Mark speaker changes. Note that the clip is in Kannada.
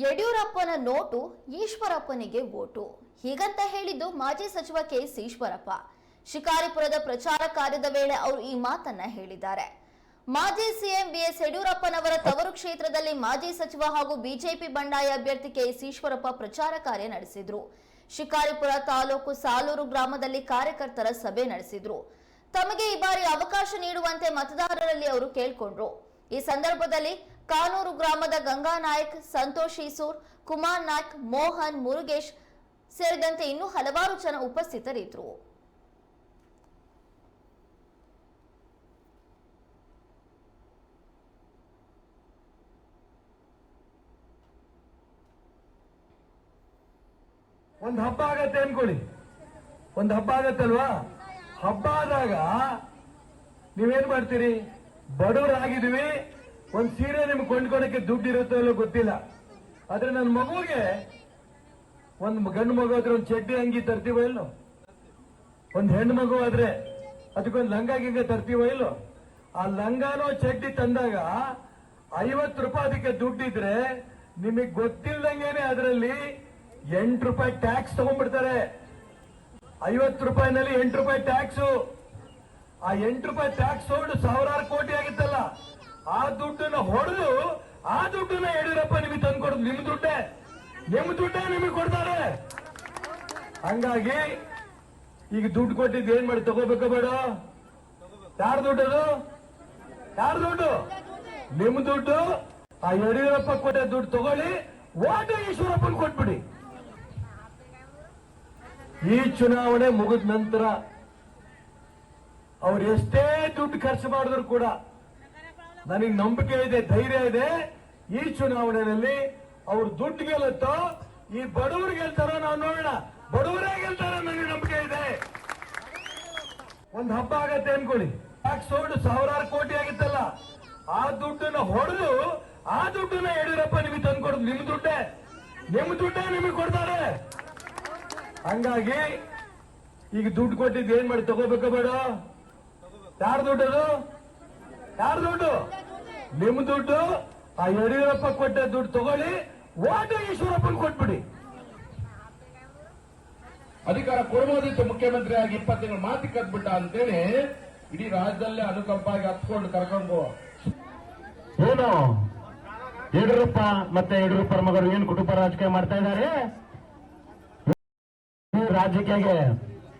Speaker 1: ಯಡಿಯೂರಪ್ಪನ ನೋಟು ಈಶ್ವರಪ್ಪನಿಗೆ ಓಟು. ಹೀಗಂತ ಹೇಳಿದ್ದು ಮಾಜಿ ಸಚಿವ ಕೆ ಎಸ್ ಈಶ್ವರಪ್ಪ. ಶಿಕಾರಿಪುರದ ಪ್ರಚಾರ ಕಾರ್ಯದ ವೇಳೆ ಅವರು ಈ ಮಾತನ್ನ ಹೇಳಿದ್ದಾರೆ. ಮಾಜಿ ಸಿಎಂ ಬಿಎಸ್ ಯಡಿಯೂರಪ್ಪನವರ ತವರು ಕ್ಷೇತ್ರದಲ್ಲಿ ಮಾಜಿ ಸಚಿವ ಹಾಗೂ ಬಿಜೆಪಿ ಬಂಡಾಯ ಅಭ್ಯರ್ಥಿ ಕೆ ಎಸ್ ಈಶ್ವರಪ್ಪ ಪ್ರಚಾರ ಕಾರ್ಯ ನಡೆಸಿದ್ರು. ಶಿಕಾರಿಪುರ ತಾಲೂಕು ಸಾಲೂರು ಗ್ರಾಮದಲ್ಲಿ ಕಾರ್ಯಕರ್ತರ ಸಭೆ ನಡೆಸಿದ್ರು. ತಮಗೆ ಈ ಬಾರಿ ಅವಕಾಶ ನೀಡುವಂತೆ ಮತದಾರರಲ್ಲಿ ಅವರು ಕೇಳಿಕೊಂಡ್ರು. ಈ ಸಂದರ್ಭದಲ್ಲಿ ಕಾನೂರು ಗ್ರಾಮದ ಗಂಗಾ ನಾಯಕ್, ಸಂತೋಷ್ ಈಸೂರ್, ಕುಮಾರ್ ನಾಯ್ಕ್, ಮೋಹನ್, ಮುರುಗೇಶ್ ಸೇರಿದಂತೆ ಇನ್ನೂ ಹಲವಾರು ಜನ ಉಪಸ್ಥಿತರಿದ್ದರು.
Speaker 2: ಒಂದ್ ಹಬ್ಬ ಆಗತ್ತೆ ಅನ್ಕೊಳ್ಳಿ. ಒಂದ್ ಹಬ್ಬ ಆಗತ್ತಲ್ವಾ? ಹಬ್ಬ ಆದಾಗ ನೀವೇನ್ ಮಾಡ್ತೀರಿ? ಬಡವರಾಗಿದ್ವಿ ಒಂದ್ ಸೀರೆ ನಿಮ್ಗೆ ಕೊಂಡ್ಕೊಳಕ್ಕೆ ದುಡ್ಡು ಇರುತ್ತೋ ಇಲ್ಲೋ ಗೊತ್ತಿಲ್ಲ. ಆದ್ರೆ ನನ್ನ ಮಗುಗೆ ಒಂದ್ ಗಂಡು ಮಗು ಆದ್ರೆ ಒಂದ್ ಚಡ್ಡಿ ಅಂಗಿ ತರ್ತೀವೋ ಇಲ್ಲೋ ಒಂದ್ ಹೆಣ್ಣು ಮಗು ಆದ್ರೆ ಅದಕ್ಕೊಂದ್ ಲಂಗ ಗಿಂಗ ತರ್ತೀವೋ ಇಲ್ಲೋ ಆ ಲಂಗಾನೋ ಚಡ್ಡಿ ತಂದಾಗ ಐವತ್ತು ರೂಪಾಯಿ ಅದಕ್ಕೆ ದುಡ್ಡಿದ್ರೆ ನಿಮಗ್ ಗೊತ್ತಿಲ್ದಂಗೆನೆ ಅದರಲ್ಲಿ ಎಂಟು ರೂಪಾಯಿ ಟ್ಯಾಕ್ಸ್ ತಗೊಂಡ್ಬಿಡ್ತಾರೆ. ಐವತ್ತು ರೂಪಾಯಿನಲ್ಲಿ ಎಂಟು ರೂಪಾಯಿ ಟ್ಯಾಕ್ಸ್ ಆ ಎಂಟು ರೂಪಾಯಿ ಟ್ಯಾಕ್ಸ್ ಸಾವಿರಾರು ಕೋಟಿ ಆಗಿತ್ತಲ್ಲ ಆ ದುಡ್ಡನ್ನ ಹೊಡೆದು ಆ ದುಡ್ಡನ್ನ ಯಡಿಯೂರಪ್ಪ ನಿಮಗೆ ತಂದ್ಕೊಡೋದು ನಿಮ್ ದುಡ್ಡೇ. ನಿಮ್ ದುಡ್ಡೇ ನಿಮಗೆ ಕೊಡ್ತಾರೆ. ಹಂಗಾಗಿ ಈಗ ದುಡ್ಡು ಕೊಟ್ಟಿದ್ದು ಏನ್ ಮಾಡಿ ತಗೋಬೇಕ ಬೇಡ? ಯಾರ ಅದು? ಯಾರ ದುಡ್ಡು? ನಿಮ್ ದುಡ್ಡು. ಆ ಯಡಿಯೂರಪ್ಪ ಕೊಟ್ಟ ದುಡ್ಡು ತಗೊಳ್ಳಿ. ಓಟು ಈಶ್ವರಪ್ಪನ್ ಕೊಟ್ಬಿಡಿ. ಈ ಚುನಾವಣೆ ಮುಗಿದ ನಂತರ ಅವ್ರು ಎಷ್ಟೇ ದುಡ್ಡು ಖರ್ಚು ಮಾಡಿದ್ರು ಕೂಡ ನನಗೆ ನಂಬಿಕೆ ಇದೆ, ಧೈರ್ಯ ಇದೆ. ಈ ಚುನಾವಣೆಯಲ್ಲಿ ಅವ್ರು ದುಡ್ಡು ಗೆಲ್ಲುತ್ತೋ, ಈ ಬಡವರು ಗೆಲ್ತಾರೋ ನಾವು ನೋಡೋಣ. ಬಡವರೇ ಗೆಲ್ತಾರೋ ನನಗೆ ನಂಬಿಕೆ ಇದೆ. ಒಂದು ಹಬ್ಬ ಆಗತ್ತೆ ಅನ್ಕೊಳ್ಳಿ. ಟ್ಯಾಕ್ಸ್ ಸೋಡು ಸಾವಿರಾರು ಕೋಟಿ ಆಗಿತ್ತಲ್ಲ? ಆ ದುಡ್ಡನ್ನ ಹೊಡೆದು, ಆ ದುಡ್ಡನ್ನ ಯಡಿಯೂರಪ್ಪ ನಿಮಗೆ ತಂದ್ಕೊಡೋದು ನಿಮ್ ದುಡ್ಡೇ. ನಿಮ್ ದುಡ್ಡೇ ನಿಮಗೆ ಕೊಡ್ತಾರೆ. ಹಂಗಾಗಿ ಈಗ ದುಡ್ಡು ಕೊಟ್ಟಿದ್ದು ಏನ್ ಮಾಡಿ, ತಗೋಬೇಕ ಬೇಡ? ಯಾರ ದುಡ್ಡದು? ಯಾರ ದುಡ್ಡು? ನಿಮ್ ದುಡ್ಡು? ಆ ಯಡಿಯೂರಪ್ಪ ಕೊಟ್ಟ ದುಡ್ಡು ತಗೊಳ್ಳಿ. ಓಟು ಈಶ್ವರಪ್ಪನ್ ಕೊಟ್ಬಿಡಿ.
Speaker 3: ಅಧಿಕಾರ ಕೊಡಬಹುದಿತ್ತು ಮುಖ್ಯಮಂತ್ರಿ ಆಗಿ ಇಪ್ಪತ್ತು ತಿಂಗಳು ಮಾತಿ ಕದ್ಬಿಟ್ಟ ಅಂತೇಳಿ ಇಡೀ ರಾಜ್ಯದಲ್ಲೇ ಅನುಕಂಪಾಗಿ ಹತ್ಕೊಂಡು ಕರ್ಕೊಂಡು.
Speaker 4: ಏನು? ಯಡಿಯೂರಪ್ಪ ಮತ್ತೆ ಯಡಿಯೂರಪ್ಪರ ಮಗರು ಏನು ಕುಟುಂಬ ರಾಜಕೀಯ ಮಾಡ್ತಾ ಇದ್ದಾರೆ? ಈ ರಾಜಕೀಯಗೆ